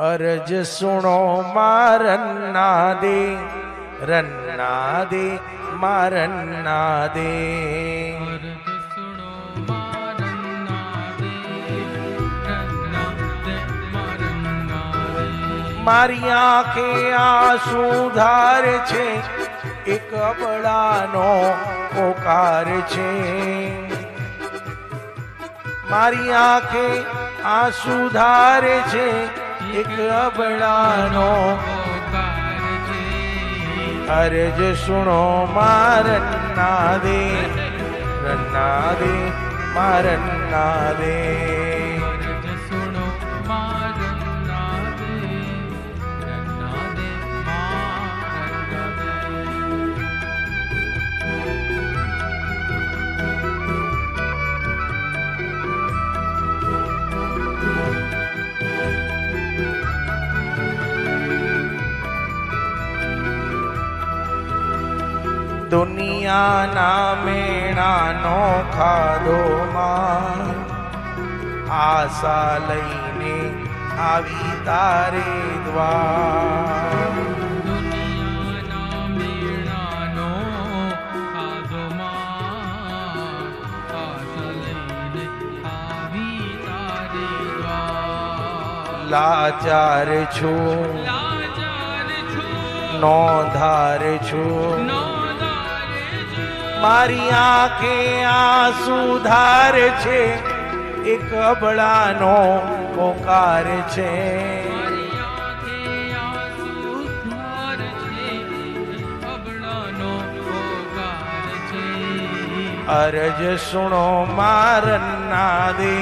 અરજ સુણો મારન્ના દે રન્ના દે મારન્ના દે મારી આંખે આંસુ ધાર છે એક અબળાનો પોકાર છે. મારી આંખે આંસુ ધાર છે એક અબળાનો પોકાર છે અરજ સુણો મારન્ના દે રન્ના દે મારન્ના દે દુનિયાના મેણાનો ખાધો માં આશા લઈને આવી તારે દ્વાર. મેળાનો ખાધો માં આશા લઈને આવી તારે દ્વાર. લાચાર છું. નોંધારે છું. મારી આંખે આંસુ ધારે છે એક અબળાનો પોકાર છે. અરજ સુણો મારન્ના દે